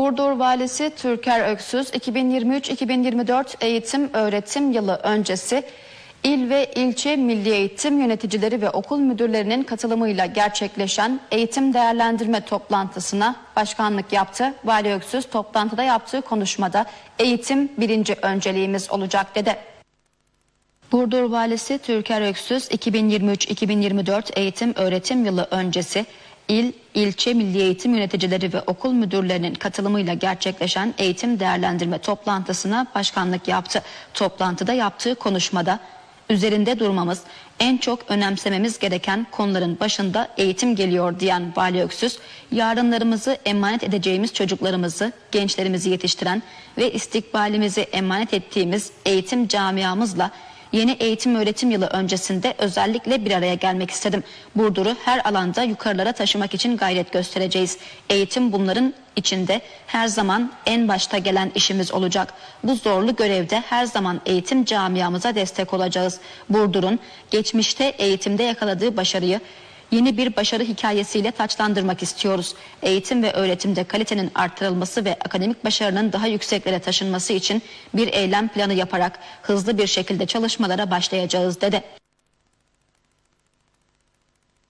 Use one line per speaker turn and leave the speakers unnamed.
Burdur Valisi Türker Öksüz 2023-2024 eğitim öğretim yılı öncesi il ve ilçe milli eğitim yöneticileri ve okul müdürlerinin katılımıyla gerçekleşen eğitim değerlendirme toplantısına başkanlık yaptı. Vali Öksüz toplantıda yaptığı konuşmada eğitim birinci önceliğimiz olacak dedi. Burdur Valisi Türker Öksüz 2023-2024 eğitim öğretim yılı öncesi il, ilçe milli eğitim yöneticileri ve okul müdürlerinin katılımıyla gerçekleşen eğitim değerlendirme toplantısına başkanlık yaptı. Toplantıda yaptığı konuşmada üzerinde durmamız, en çok önemsememiz gereken konuların başında eğitim geliyor diyen Vali Öksüz, yarınlarımızı emanet edeceğimiz çocuklarımızı, gençlerimizi yetiştiren ve istikbalimizi emanet ettiğimiz eğitim camiamızla Yeni eğitim öğretim yılı öncesinde özellikle bir araya gelmek istedim. Burdur'u her alanda yukarılara taşımak için gayret göstereceğiz. Eğitim bunların içinde her zaman en başta gelen işimiz olacak. Bu zorlu görevde her zaman eğitim camiamıza destek olacağız. Burdur'un geçmişte eğitimde yakaladığı başarıyı yeni bir başarı hikayesiyle taçlandırmak istiyoruz. Eğitim ve öğretimde kalitenin artırılması ve akademik başarının daha yükseklere taşınması için bir eylem planı yaparak hızlı bir şekilde çalışmalara başlayacağız dedi.